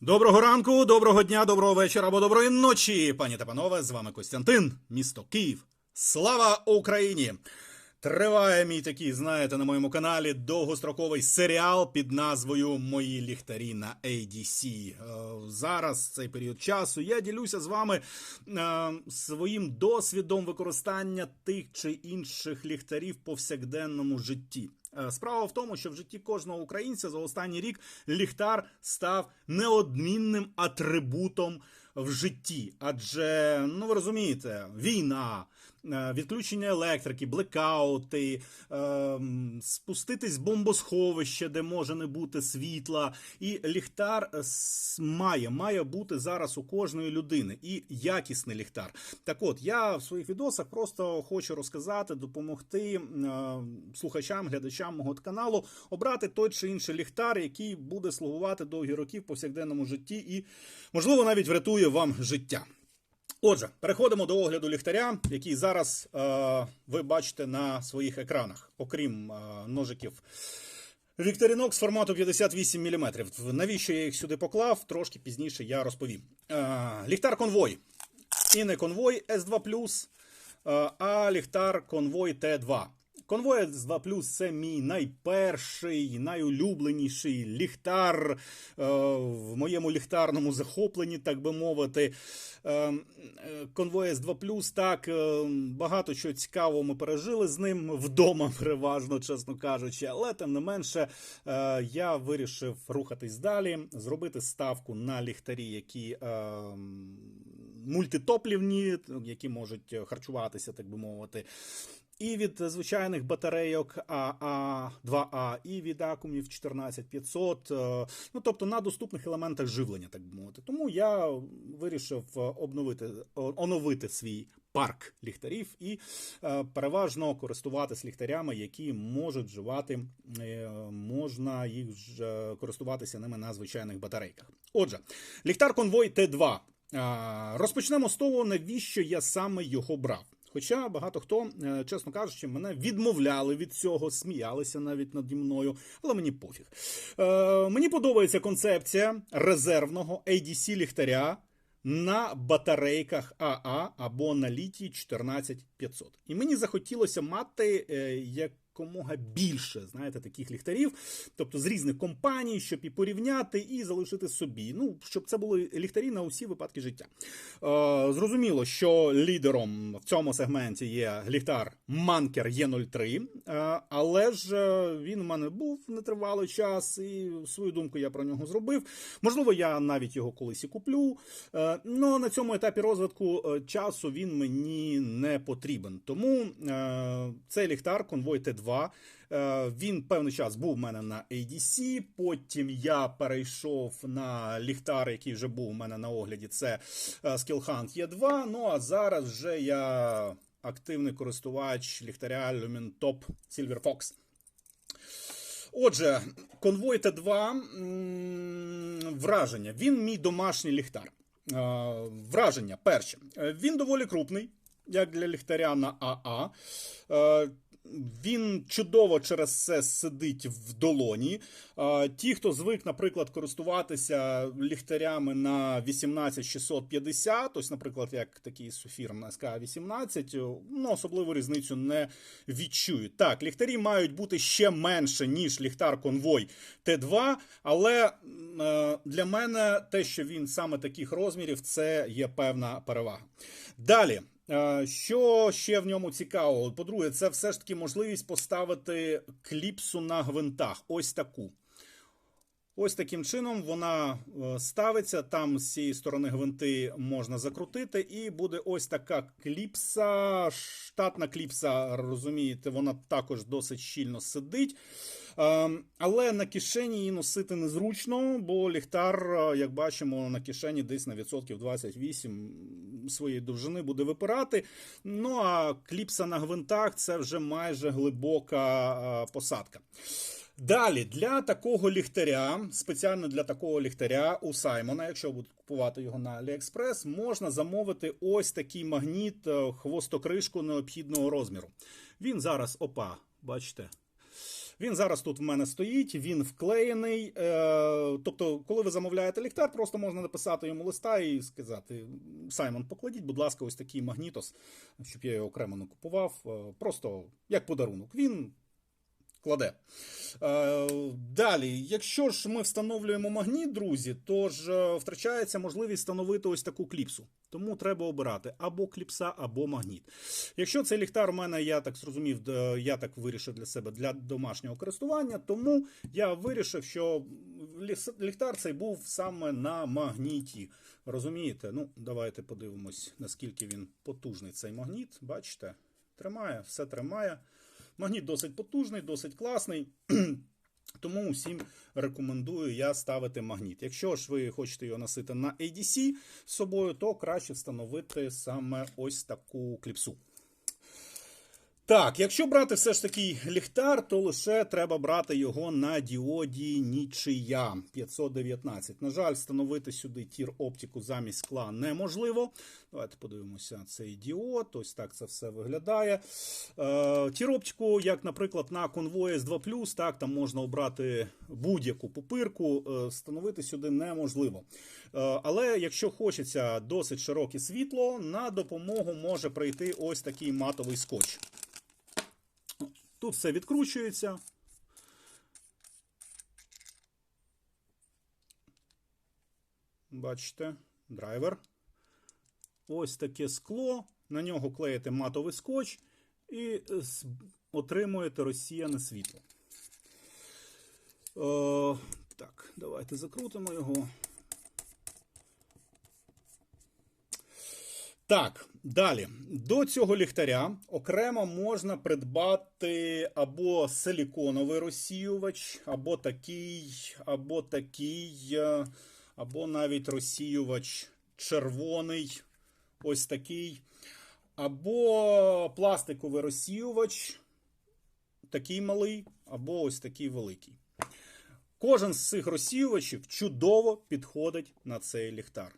Доброго ранку, доброго дня, доброго вечора або доброї ночі, пані та панове. З вами Костянтин, місто Київ. Слава Україні! Триває мій такий, знаєте, на моєму каналі довгостроковий серіал під назвою Мої ліхтарі на ADC. Е, Зараз цей період часу я ділюся з вами е, своїм досвідом використання тих чи інших ліхтарів в повсякденному житті. Е, Справа в тому, що в житті кожного українця за останній рік ліхтар став неодмінним атрибутом в житті. Адже, ну ви розумієте, війна, відключення електрики, блекаути, ем, спуститись в бомбосховище, де може не бути світла. І ліхтар е, має, має бути зараз у кожної людини. І якісний ліхтар. Так от, я в своїх відосах просто хочу розказати, допомогти е, слухачам, глядачам мого каналу обрати той чи інший ліхтар, який буде слугувати довгі роки в повсякденному житті і, можливо, навіть врятує вам життя. Отже, переходимо до огляду ліхтаря, який зараз е, ви бачите на своїх екранах, окрім е, ножиків. Victorinox формату 58 мм. Навіщо я їх сюди поклав? Трошки пізніше я розповім. Е, ліхтар конвой. І не конвой S2, е, а ліхтар конвой Т2. Конвой S2 це мій найперший, найулюбленіший ліхтар е, в моєму ліхтарному захопленні, так би мовити. Е, е, Конвой S2 так е, багато чого цікавого ми пережили з ним вдома, переважно, чесно кажучи. Але тим не менше, е, я вирішив рухатись далі, зробити ставку на ліхтарі, які. е, Мультитоплівні, які можуть харчуватися, так би мовити, і від звичайних батарейок АА 2А, і від акумів 14500, е, ну тобто на доступних елементах живлення, так би мовити. Тому я вирішив обновити, оновити свій парк ліхтарів і е, переважно користуватись ліхтарями, які можуть вживати, е, можна їх користуватися ними на звичайних батарейках. Отже, ліхтар конвой Т2. Розпочнемо з того, навіщо я саме його брав. Хоча багато хто, е, чесно кажучи, мене відмовляли від цього, сміялися навіть наді мною, але мені пофіг. Е, мені подобається концепція резервного ADC ліхтаря на батарейках АА або на літій 14500. І мені захотілося мати е, якомога більше, знаєте, таких ліхтарів, тобто з різних компаній, щоб і порівняти, і залишити собі. Ну, щоб це були ліхтарі на усі випадки життя. Е, зрозуміло, що лідером в цьому сегменті є ліхтар Манкер Є03, е, але ж е, він у мене був нетривалий час, і свою думку я про нього зробив. Можливо, я навіть його колись і куплю. Е, Ну на цьому етапі розвитку е, часу він мені не потрібен. Тому е, цей ліхтар конвой Т2. Е, Він певний час був у мене на ADC, потім я перейшов на ліхтар, який вже був у мене на огляді. Це е, Skillhunt E2. Ну а зараз вже я активний користувач ліхтаря Lumen Top Silver Fox. Отже, конвой Т2 враження. Він мій домашній ліхтар. Е, Враження перше. Він доволі крупний, як для ліхтаря на АА. Він чудово через це сидить в долоні. Ті, хто звик, наприклад, користуватися ліхтарями на 18650, ось, наприклад, як такий суфір на СК-18, ну, особливу різницю не відчують. Так, ліхтарі мають бути ще менше, ніж ліхтар конвой Т2, але е, для мене те, що він саме таких розмірів, це є певна перевага. Далі. Е, Що ще в ньому цікавого? По-друге, це все ж таки можливість поставити кліпсу на гвинтах. Ось таку. Ось таким чином вона е, ставиться. Там з цієї сторони гвинти можна закрутити, і буде ось така кліпса. Штатна кліпса, розумієте, вона також досить щільно сидить. Ем, Але на кишені її носити незручно, бо ліхтар, е, як бачимо, на кишені десь на відсотків 28 своєї довжини буде випирати. Ну а кліпса на гвинтах це вже майже глибока е, посадка. Далі для такого ліхтаря, спеціально для такого ліхтаря у Саймона, якщо будуть купувати його на AliExpress, можна замовити ось такий магніт, е, хвостокришку необхідного розміру. Він зараз, опа, бачите, Він зараз тут в мене стоїть, він вклеєний. Е, тобто, коли ви замовляєте ліхтар, просто можна написати йому листа і сказати: Саймон, покладіть, будь ласка, ось такий магнітос, щоб я його окремо не купував. Е, просто як подарунок. Він кладе. Е, далі, якщо ж ми встановлюємо магніт, друзі, то ж е, втрачається можливість встановити ось таку кліпсу. Тому треба обирати або кліпса, або магніт. Якщо цей ліхтар у мене, я так зрозумів, я так вирішив для себе для домашнього користування, тому я вирішив, що ліхтар цей був саме на магніті. Розумієте? Ну, давайте подивимось, наскільки він потужний цей магніт. Бачите? Тримає, все тримає. Магніт досить потужний, досить класний. Тому усім рекомендую я ставити магніт. Якщо ж ви хочете його носити на ADC з собою, то краще встановити саме ось таку кліпсу. Так, якщо брати все ж таки ліхтар, то лише треба брати його на діоді нічия 519. На жаль, встановити сюди тір оптику замість скла неможливо. Давайте подивимося цей діод. Ось так це все виглядає. Е, тір оптику, як, наприклад, на конвої S2, так, там можна обрати будь-яку пупирку, е, встановити сюди неможливо. Е, але якщо хочеться досить широке світло, на допомогу може прийти ось такий матовий скотч. Тут все відкручується. Бачите, драйвер. Ось таке скло. На нього клеїте матовий скотч і з- отримуєте розсіяне світло. Е, так, давайте закрутимо його. Так, далі. До цього ліхтаря окремо можна придбати або силіконовий розсіювач, або такий, або такий, е, або навіть розсіювач червоний, ось такий, або пластиковий розсіювач, такий малий, або ось такий великий. Кожен з цих розсіювачів чудово підходить на цей ліхтар.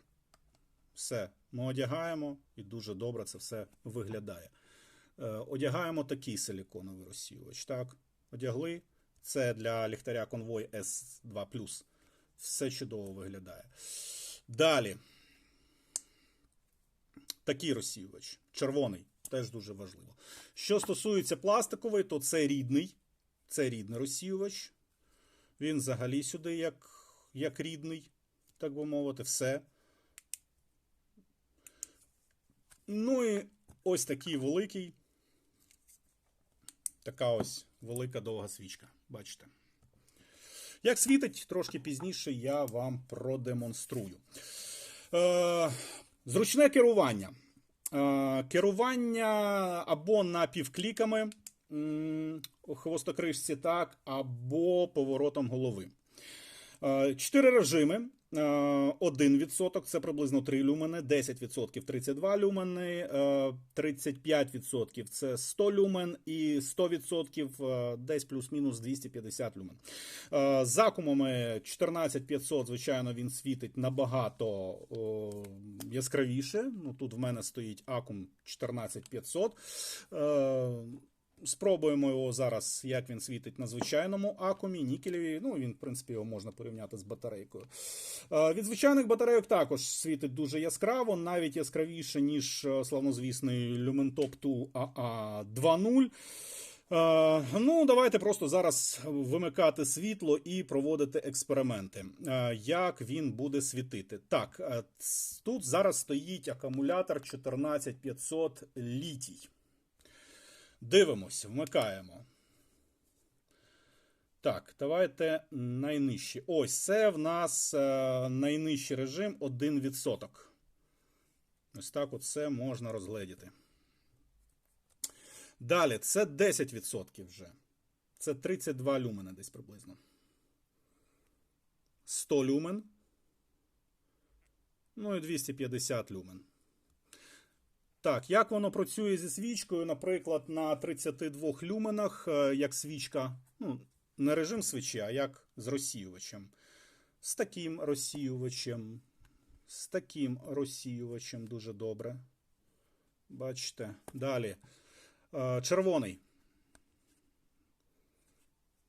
Все, ми одягаємо і дуже добре це все виглядає. Е, одягаємо такий силіконовий розсіювач. Так, одягли. Це для ліхтаря конвой S2. Все чудово виглядає. Далі. Такий розсіювач. Червоний. Теж дуже важливо. Що стосується пластиковий, то це рідний. Це рідний розсіювач. Він взагалі сюди як, як рідний, так би мовити, все. Ну і ось такий великий. Така ось велика довга свічка. Бачите. Як світить, трошки пізніше я вам продемонструю. Е, зручне керування. Е, керування або напівкліками у хвостокришці, так, або поворотом голови. Е, Чотири режими. Е, 1% це приблизно 3 люмени, 10% 32 люмени, е, 35% це 100 люмен і 100% е, десь плюс-мінус 250 люмен. Е, З акумами 14500, звичайно, він світить набагато яскравіше. Ну, тут в мене стоїть акум 14500. Спробуємо його зараз, як він світить на звичайному акумі, нікелеві. Ну, він, в принципі, його можна порівняти з батарейкою. Від звичайних батарейок також світить дуже яскраво, навіть яскравіше, ніж е, славнозвісний Lumentop 2 AA 2.0. Е, Ну, давайте просто зараз вимикати світло і проводити експерименти. Е, Як він буде світити? Так, е, тут зараз стоїть акумулятор 14500 літій. Дивимось, вмикаємо. Так, давайте найнижчі. Ось це в нас е, найнижчий режим 1%. Ось так оце можна розгледіти. Далі, це 10% вже. Це 32 люмени десь приблизно. 100 люмен. Ну і 250 люмен. Так, як воно працює зі свічкою, наприклад, на 32 люменах, е, як свічка, ну, не режим свічі, а як з розсіювачем. З таким розсіювачем, з таким розсіювачем дуже добре. Бачите. Далі. Е, Червоний.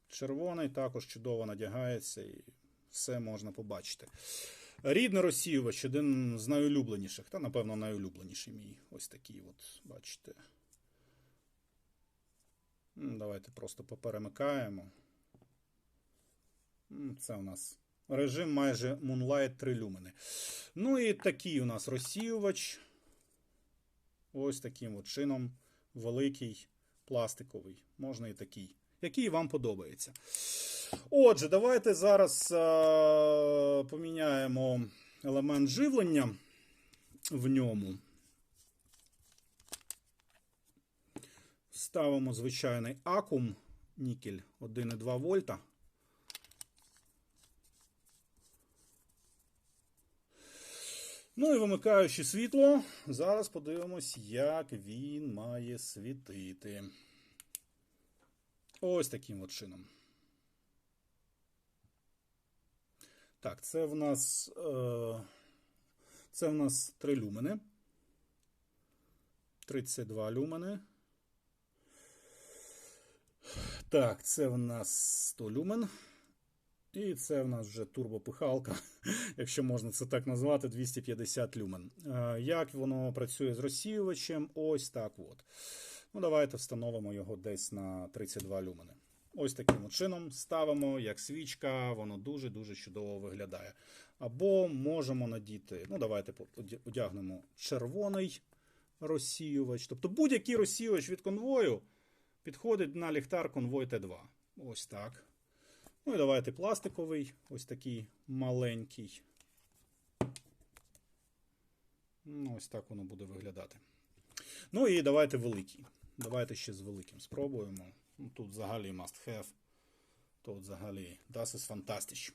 Червоний також чудово надягається і все можна побачити. Рідний розсіювач один з найулюбленіших, та, напевно, найулюбленіший мій. Ось такий, от, бачите. Давайте просто поперемикаємо. Це у нас режим майже Moonlight 3 люмени. Ну і такий у нас розсіювач. Ось таким от чином. Великий, пластиковий. Можна і такий. Який вам подобається. Отже, давайте зараз е, поміняємо елемент живлення в ньому. Ставимо звичайний акум нікель 1,2 вольта. Ну і вимикаючи світло, зараз подивимось, як він має світити. Ось таким от чином. Так, це в нас. Е, це в нас 3 люмени. 32 люмени. Так, це в нас 100 люмен. І це в нас вже турбопихалка, якщо можна це так назвати, 250 люмен. Е, Як воно працює з розсіювачем? Ось так от. Ну, давайте встановимо його десь на 32 люмени. Ось таким чином ставимо як свічка, воно дуже-дуже чудово виглядає. Або можемо надіти, ну давайте одягнемо червоний розсіювач. Тобто будь-який розсіювач від конвою підходить на ліхтар конвой Т2. Ось так. Ну і давайте пластиковий, ось такий маленький. Ну, ось так воно буде виглядати. Ну і давайте великий. Давайте ще з великим спробуємо. Ну, Тут взагалі must have. Тут взагалі das ist fantastisch.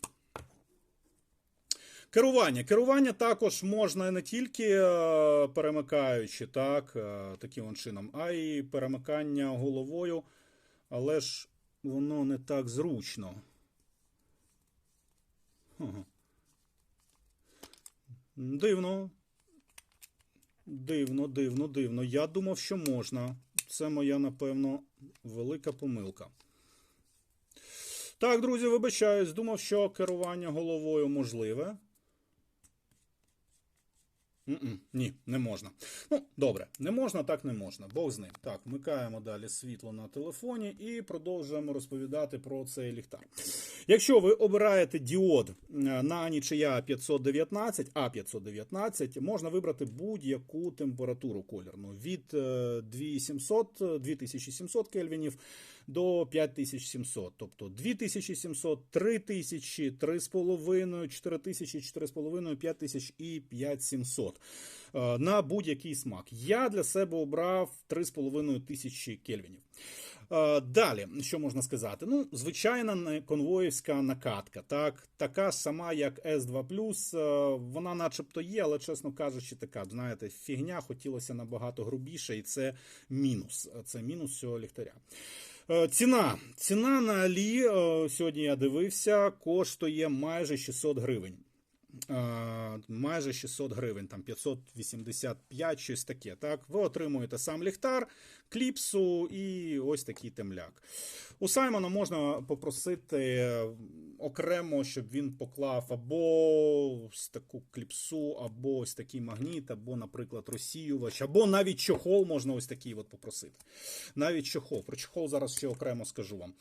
Керування. Керування також можна не тільки е, перемикаючи, так, е, таким чином, а й перемикання головою, але ж воно не так зручно. Дивно. Дивно, дивно, дивно. Я думав, що можна. Це моя, напевно, велика помилка. Так, друзі, вибачаюсь, думав, що керування головою можливе. Ні, не можна. Ну, добре, не можна, так не можна. Бог з ним. Так, вмикаємо далі світло на телефоні і продовжуємо розповідати про цей ліхтар. Якщо ви обираєте діод е, на нічия 519, А519, можна вибрати будь-яку температуру кольорну від е, 2700, е, 2700 кельвінів до 5700. Тобто 2700, 3000, 3,5, 4000, 4,5, 5000 і 5700 е, на будь-який смак. Я для себе обрав 3,5 тисячі кельвінів. Е, Далі, що можна сказати? Ну, звичайна конвоївська накатка, так, така сама, як S2 е, вона начебто є, але, чесно кажучи, така, знаєте, фігня хотілося набагато грубіше, і це мінус. Це мінус цього ліхтаря. Е, Ціна. Ціна на Алі, е, сьогодні я дивився, коштує майже 600 гривень. Е, майже 600 гривень, там 585, щось таке. Так, ви отримуєте сам ліхтар, кліпсу і ось такий темляк. У Саймона можна попросити окремо, щоб він поклав або ось таку кліпсу, або ось такий магніт, або, наприклад, розсіювач, або навіть чохол можна ось такий от попросити. Навіть чохол. Про чохол зараз ще окремо скажу вам.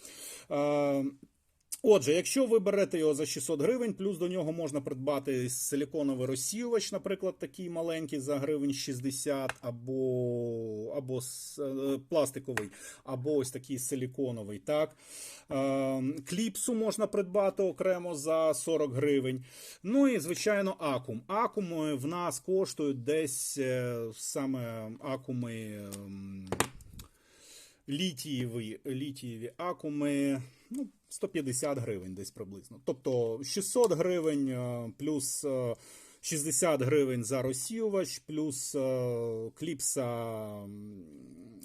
Отже, якщо ви берете його за 600 гривень, плюс до нього можна придбати силіконовий розсіювач, наприклад, такий маленький за гривень 60, або, або е, пластиковий, або ось такий силіконовий. Так? Е, кліпсу можна придбати окремо за 40 гривень. Ну і, звичайно, акум. Акуми в нас коштують десь е, саме акуми. ем, літієві, літієві акуми ну, 150 гривень десь приблизно. Тобто 600 гривень е, плюс е, 60 гривень за розсіювач, плюс е, кліпса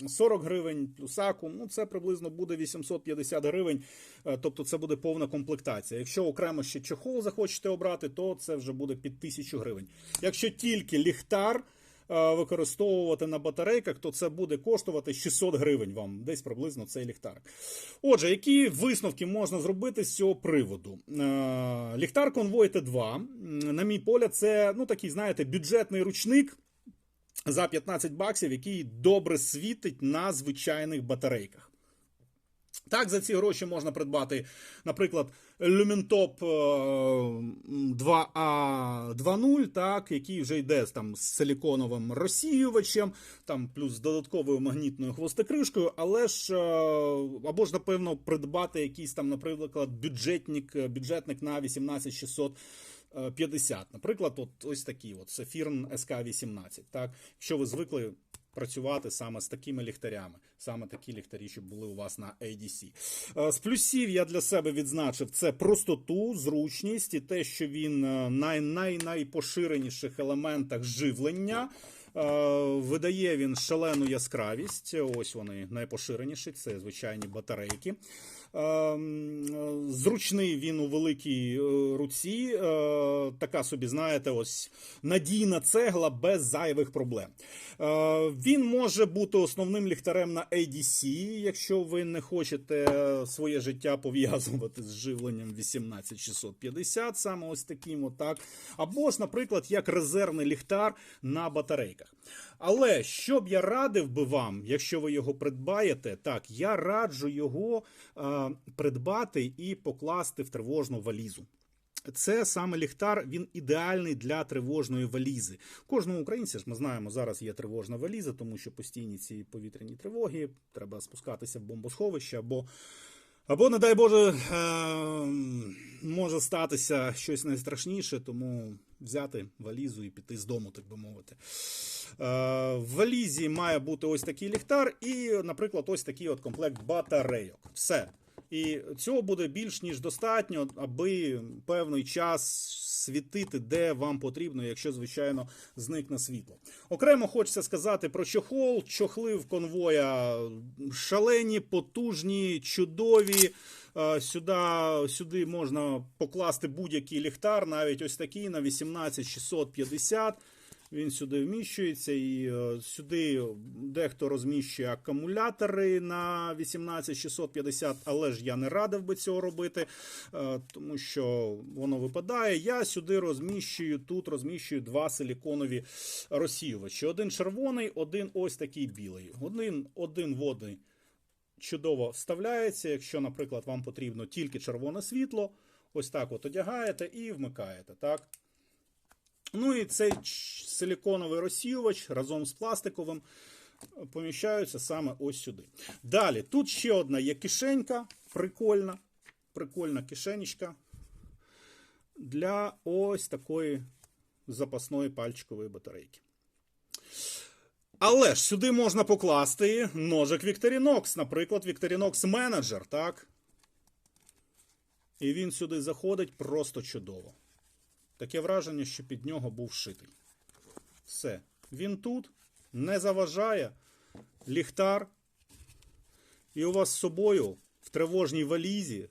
40 гривень, плюс акум. Ну, це приблизно буде 850 гривень. Е, Тобто це буде повна комплектація. Якщо окремо ще чохол захочете обрати, то це вже буде під 1000 гривень. Якщо тільки ліхтар. Е, використовувати на батарейках, то це буде коштувати 600 гривень вам, десь приблизно цей ліхтарик. Отже, які висновки можна зробити з цього приводу? Е, Ліхтар Convoy T2, на мій погляд, це ну такий, знаєте, бюджетний ручник за 15 баксів, який добре світить на звичайних батарейках. Так, за ці гроші можна придбати, наприклад, е, 2A2.0, так, який вже йде там, з силіконовим розсіювачем, там, плюс з додатковою магнітною хвостокришкою, але ж е, або ж, напевно, придбати якийсь там, наприклад, бюджетник, е, бюджетник на 18600 е, 50. Наприклад, от ось такий от Saphirn SK18. Так? Якщо ви звикли працювати саме з такими ліхтарями, саме такі ліхтарі, щоб були у вас на ADC. Е, З плюсів я для себе відзначив це простоту, зручність і те, що він е, най, най, найпоширеніших елементах живлення. Е, Видає він шалену яскравість. Ось вони найпоширеніші, це звичайні батарейки. Е, м, е, Зручний він у великій е, руці. е, Така собі, знаєте, ось надійна цегла без зайвих проблем. Е, Він може бути основним ліхтарем на ADC, якщо ви не хочете своє життя пов'язувати з живленням 18650, саме ось таким отак. Або ж, наприклад, як резервний ліхтар на батарейках. Але що б я радив би вам, якщо ви його придбаєте, так, я раджу його придбати і покласти в тривожну валізу. Це саме ліхтар, він ідеальний для тривожної валізи. Кожного українця ж ми знаємо, зараз є тривожна валіза, тому що постійні ці повітряні тривоги, треба спускатися в бомбосховище або. Або, не дай Боже, е, може статися щось найстрашніше, тому взяти валізу і піти з дому, так би мовити. Е, в валізі має бути ось такий ліхтар і, наприклад, ось такий от комплект батарейок. Все. І цього буде більш ніж достатньо, аби певний час світити, де вам потрібно, якщо, звичайно, зникне світло. Окремо хочеться сказати про чохол. Чохли в конвоя шалені, потужні, чудові. Е, Сюди, сюди можна покласти будь-який ліхтар, навіть ось такий на 18650. Він сюди вміщується, і е, сюди дехто розміщує акумулятори на 18650, але ж я не радив би цього робити, е, тому що воно випадає. Я сюди розміщую, тут розміщую два силіконові розсіювачі. Один червоний, один ось такий білий. Один, один водний чудово вставляється. Якщо, наприклад, вам потрібно тільки червоне світло, ось так от одягаєте і вмикаєте. так? Ну і цей силіконовий розсіювач разом з пластиковим е, поміщаються саме ось сюди. Далі, тут ще одна є кишенька, прикольна, прикольна кишенечка для ось такої запасної пальчикової батарейки. Але ж сюди можна покласти ножик Victorinox, наприклад, Victorinox Manager, так? І він сюди заходить просто чудово. Таке враження, що під нього був шитий. Все. Він тут не заважає. Ліхтар. І у вас з собою в тривожній валізі,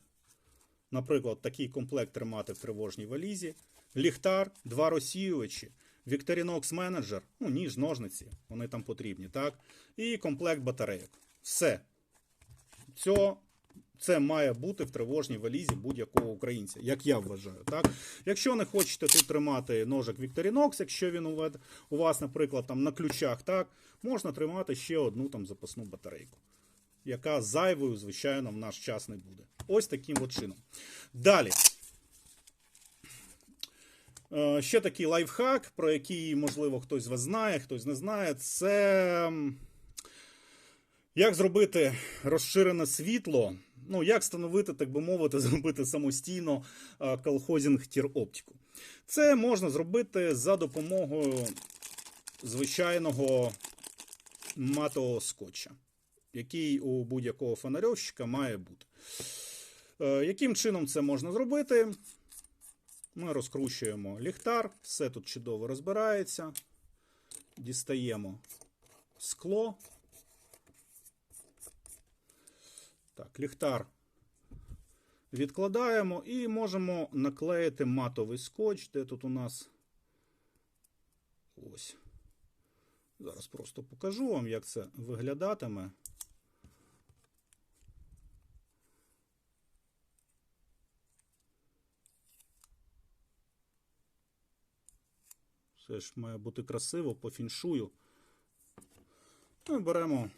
наприклад, такий комплект тримати в тривожній валізі, ліхтар, два розсіювачі, Victorinox Manager, ну, ніж, ножниці, вони там потрібні, так? І комплект батарейок. Все. Цього це має бути в тривожній валізі будь-якого українця, як я вважаю. Так? Якщо не хочете тут тримати ножик Victorinox, якщо він у вас, наприклад, там на ключах, так, можна тримати ще одну там запасну батарейку, яка зайвою, звичайно, в наш час не буде. Ось таким от чином. Далі. Е, Ще такий лайфхак, про який, можливо, хтось з вас знає, хтось не знає. Це як зробити розширене світло, ну, як встановити, так би мовити, зробити самостійно колхозінг тір-оптику. Це можна зробити за допомогою звичайного матового скотча, який у будь-якого фонарьовщика має бути. Е, Яким чином це можна зробити? Ми розкручуємо ліхтар, все тут чудово розбирається. Дістаємо скло. Так, ліхтар відкладаємо і можемо наклеїти матовий скотч, де тут у нас ось. Зараз просто покажу вам, як це виглядатиме. Все ж має бути красиво, по фіншую. Ми беремо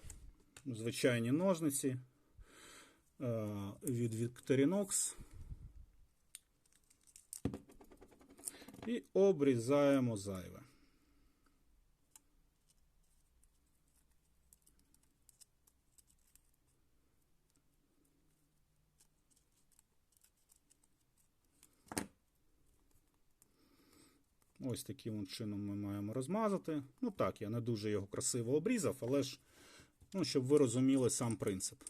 звичайні ножниці від Victorinox і обрізаємо зайве. Ось таким чином ми маємо розмазати. Ну так, я не дуже його красиво обрізав, але ж, ну, щоб ви розуміли сам принцип.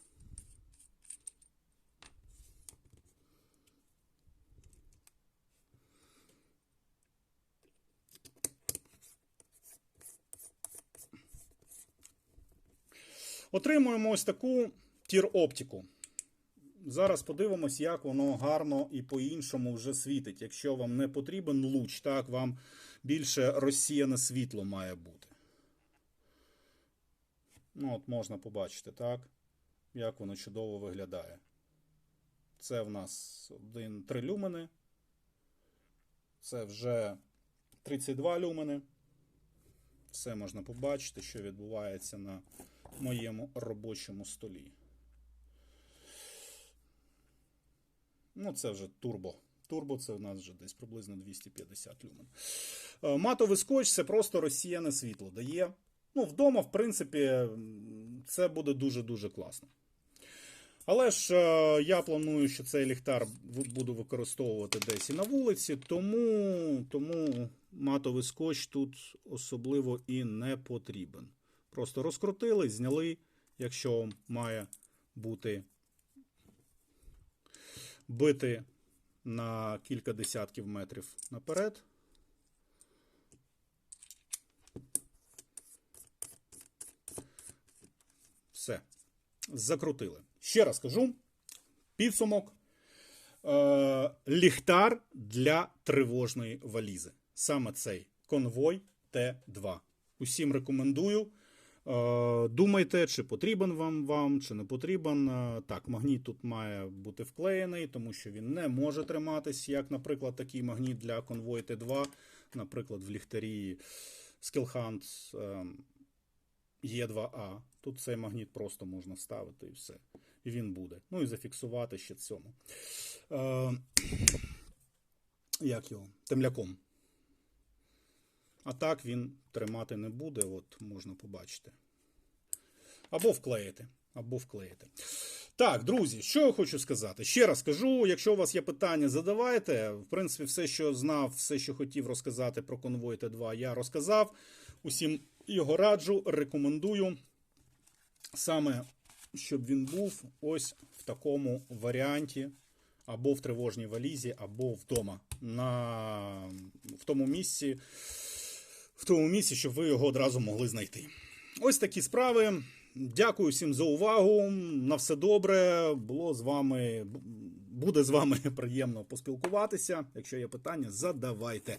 Отримуємо ось таку тір-оптику. Зараз подивимось, як воно гарно і по-іншому вже світить. Якщо вам не потрібен луч, так, вам більше розсіяне світло має бути. Ну, от можна побачити, так, як воно чудово виглядає. Це в нас 1, 3 люмени. Це вже 32 люмени. Все можна побачити, що відбувається на моєму робочому столі. Ну, це вже турбо. Турбо це в нас вже десь приблизно 250 люмен. Е, Матовий скотч це просто розсіяне світло дає. Ну, вдома, в принципі, це буде дуже-дуже класно. Але ж е, я планую, що цей ліхтар буду використовувати десь і на вулиці, тому, тому матовий скотч тут особливо і не потрібен. Просто розкрутили, зняли, якщо має бути бити на кілька десятків метрів наперед. Все. Закрутили. Ще раз кажу: підсумок. Е, ліхтар для тривожної валізи. Саме цей конвой Т2. Усім рекомендую. Е, Думайте, чи потрібен вам вам, чи не потрібен. Е, Так, магніт тут має бути вклеєний, тому що він не може триматись, як, наприклад, такий магніт для конвой Т2, наприклад, в ліхтарі Skillhunt е, Е2А. Тут цей магніт просто можна вставити і все. І він буде. Ну і зафіксувати ще цьому. Е, як його? Темляком. А так він тримати не буде, от можна побачити. Або вклеїти. Або вклеїти. Так, друзі, що я хочу сказати? Ще раз кажу, якщо у вас є питання, задавайте. В принципі, все, що знав, все, що хотів розказати про конвой Т2, я розказав. Усім його раджу, рекомендую. Саме, щоб він був ось в такому варіанті, або в тривожній валізі, або вдома. На, в тому місці, в тому місці, щоб ви його одразу могли знайти. Ось такі справи. Дякую всім за увагу. На все добре. Було з вами, буде з вами приємно поспілкуватися. Якщо є питання, задавайте.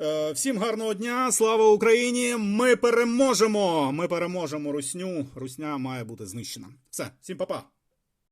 Е, Всім гарного дня, слава Україні! Ми переможемо! Ми переможемо русню. Русня має бути знищена. Все, всім па-па!